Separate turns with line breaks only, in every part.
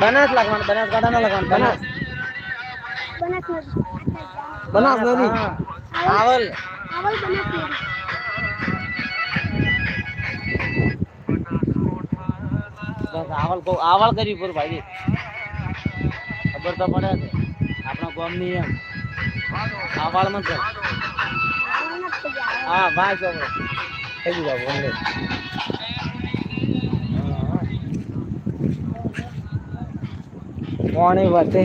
બનાસ લાગવાનું બનાસ ગાડા ના લાગવાનું બનાસ.
બનાસ નદી.
આવલ આવલ બસ આવલ કહું આવલ કરી પૂરું ભાઈ. ખબર તો પડે છે આપણા ગોમની એમ આવળમાં છે હા ભાઈ થઈ ગયું બાબુ
પાણી વધે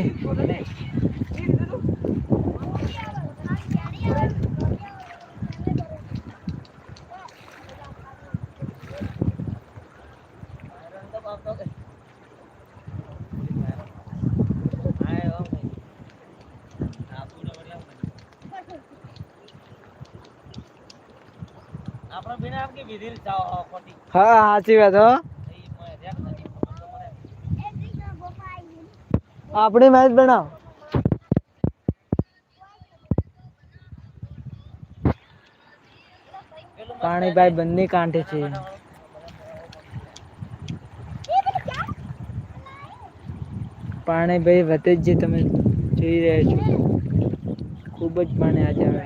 હા સાચી વાત હો. આપણી મેચ બનાવ. પાણી ભાઈ બંને કાંઠે છે. પાણી ભાઈ વધે જ જે તમે જોઈ રહ્યા છો, ખૂબ જ પાણી આજે આવે.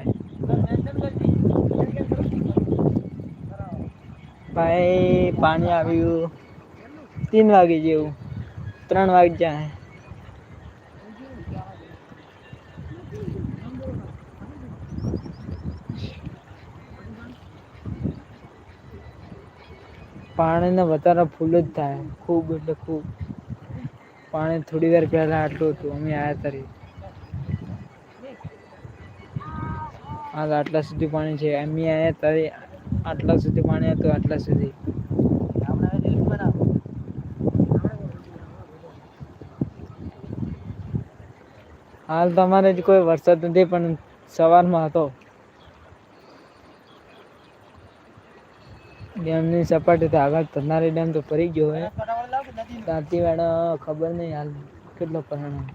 ભાઈ, પાણી આવ્યું. તીન વાગે જેવું. ત્રણ વાગે જાય પાણીનો વધારે ફૂલ જ થાય. ખૂબ એટલે ખૂબ. પાણી થોડી વાર પહેલાં આટલું હતું, અમે આવ્યા તરી. હાલ આટલા સુધી પાણી છે. અમે આવ્યા તરી આટલા સુધી પાણી હતું, આટલા સુધી. હાલ તમારે જ કોઈ વરસાદ નથી, પણ સવારમાં હતો. ડેમની સપાટી તો આગળ થનારી ડેમ તો ફરી ગયો હોય. દાંતીવાડા ખબર નહીં હાલ કેટલો પરિણામ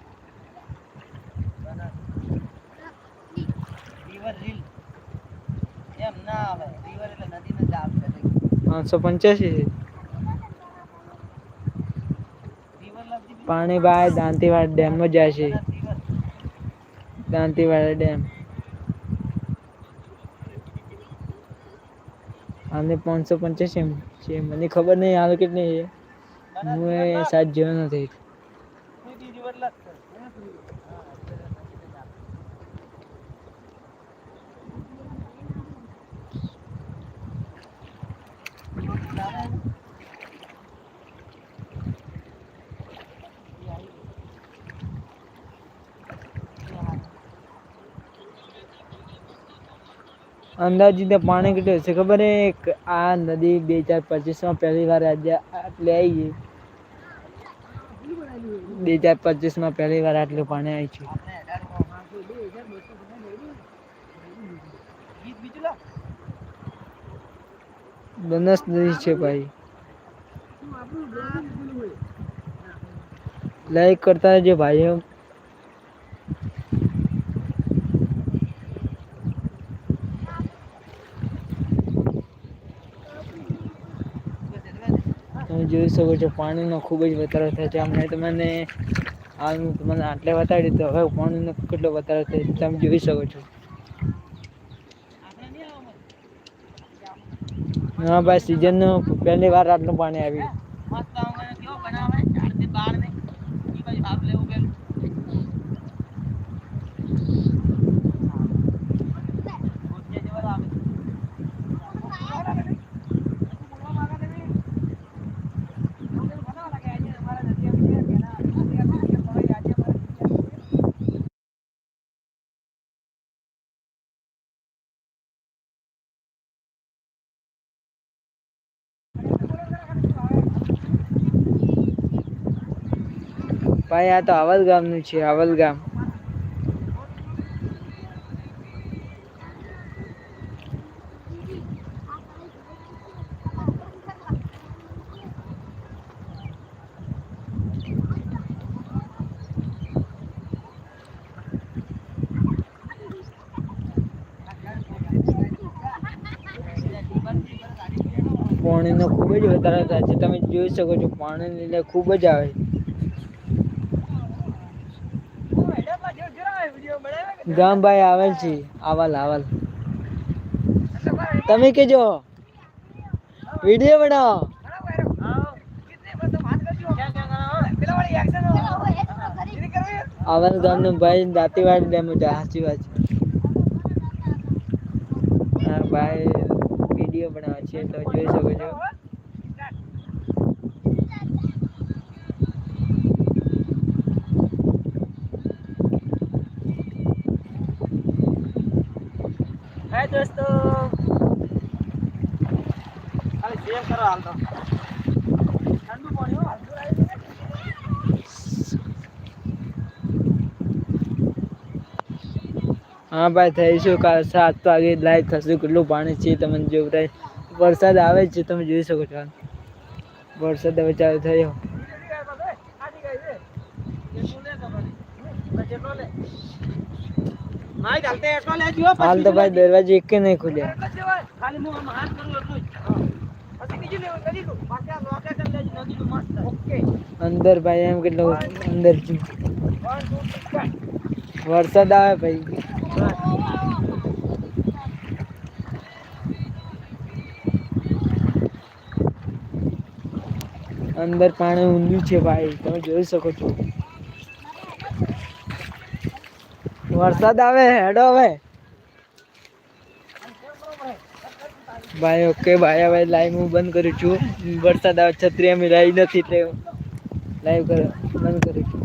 પાંચસો પંચ્યાસી પાણી બાય દાંતીવાડા ડેમમાં જાય છે. દાંતીવાડા ડેમ. હાલની પાંચસો પંચ્યાસી છે. મને ખબર નહીં હાલ કેટલી છે. હું સાત જેવો નથી
કોઈ રિવર લગતો
અંદાજિત પાણી કેટલું હશે. ખબર એક આ નદી બે હજાર પચીસમાં પહેલી વાર આજે આટલે આવી ગઈ. બે હજાર પચીસમાં પહેલી વાર આટલું પાણી આવી છે બનાસ નદી છે ભાઈ. લાઈક કરતા જે ભાઈઓ. શકો છો પાણીનો ખૂબ જ વધારો થાય છે. હમણાં તમને હું તમને આટલે બતાડી તો હવે પાણીનો કેટલો વધારો થાય છે તમે જોઈ શકો છો. હા, ભાઈ સિઝનનું પહેલી વાર આટલું પાણી આવ્યું. ભાઈ, આ તો આવલ ગામનું છે અવલ ગામ. પાણીનો ખૂબ જ વધારો થાય છે. તમે જોઈ શકો છો પાણી લીધે ખૂબ જ આવે ગામ ભાઈ આવેલ છે. આવલ આવલ. તમે કેજો વીડિયો બનાવો. આવલ ગામનો ભાઈ દાંતીવાડ ડેમ સાચી વાત છે. ભાઈ વીડિયો બનાવે છે, તો જોઈ શકો છો
હાય દોસ્તો ખાલી શેર કરો હાલ તો ઠંડુ પાણી હો.
ભાઈ થઈશું કાલ સાત વાગે લાઈવ થશે. કેટલું પાણી છે તમને જો ભાઈ. વરસાદ આવે છે તમે જોઈ શકો છો. વરસાદ હવે ચાલુ થયો. હાલ તો ભાઈ
દરવાજે
દરવાજો એક નહીં ખુલ્યા.
ખાલી હું આમ હાથ કરું એટલું જ. પછી બીજું લેવું, નદીનું. બાકી આ location લેજો, નદીનું મસ્ત. Okay.
અંદર ભાઈ એમ કેટલો અંદર છે.
One, two, three, start.
વરસાદ આવે ભાઈ અંદર પાણી ઊંડું છે ભાઈ તમે જોઈ શકો છો વરસાદ આવે હેડો હવે ભાઈ, ઓકે, ભાઈ, હવે લાઈવ હું બંધ કરું છું. વરસાદ આવે, છત્રી અમે લાવી નથી એટલે લાઈવ બંધ કરું છું.